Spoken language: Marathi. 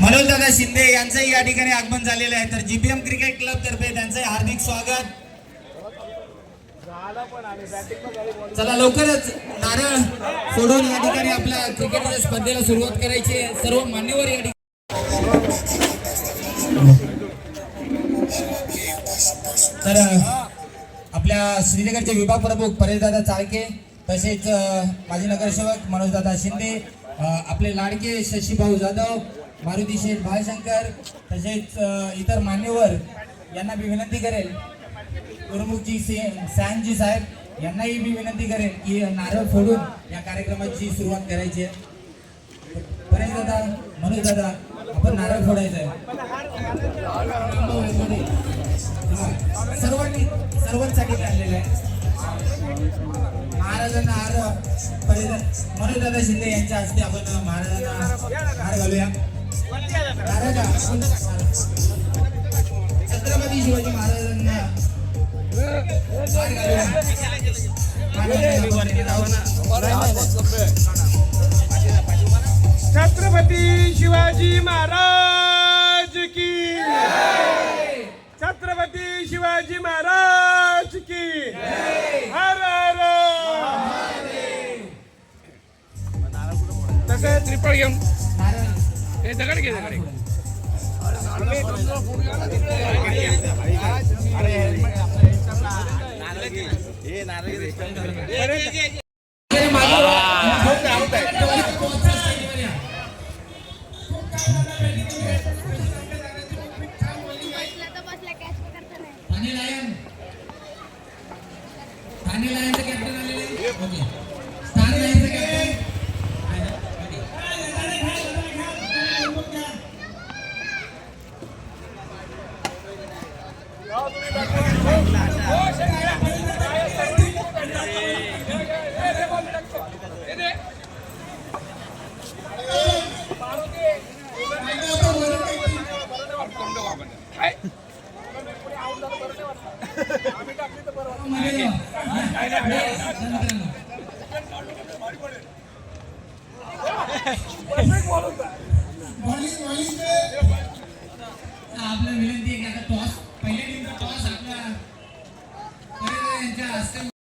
मनोजदादा शिंदे यांचंही या ठिकाणी आगमन झालेलं आहे. तर जीपीएम क्रिकेट क्लब तर्फे त्यांचं हार्दिक स्वागत. चला लवकरच नारळ सोडून या ठिकाणी आपल्या क्रिकेटच्या स्पर्धेला सुरुवात करायची सर्व मान्यवर या ठिकाणी तर आपल्या श्रीनगरचे विभाग प्रमुख परेशदादा चाळके तसेच माजी नगरसेवक मनोजदादा शिंदे आपले लाडके शशीभाऊ जाधव मारुती शेठ भायशंकर तसेच इतर मान्यवर यांना मी विनंती करेल. गुरुमुखजी सॅनजी साहेब यांनाही मी विनंती करेन की नारळ फोडून या कार्यक्रमाची सुरुवात करायची आहे. परेश दादा मनोज दादा आपण नारळ फोडायचं आहे. सर्वांनी सर्वांसाठी आणलेलं आहे. महाराजांना हार परेश मनोज दादा शिंदे यांच्या हस्ते आपण महाराजांना हार घालूया. छत्रपती शिवाजी महाराजांना छत्रपती शिवाजी महाराज की छत्रपती शिवाजी महाराज की हर हर तसं त्रिपळ घेऊन. हे दगड घे दगड ठाणे लायनचं कॅप्टन आलेले. ओके. लायनचं कॅप्टन आपल्या विनंती आहे की आता टॉस guys.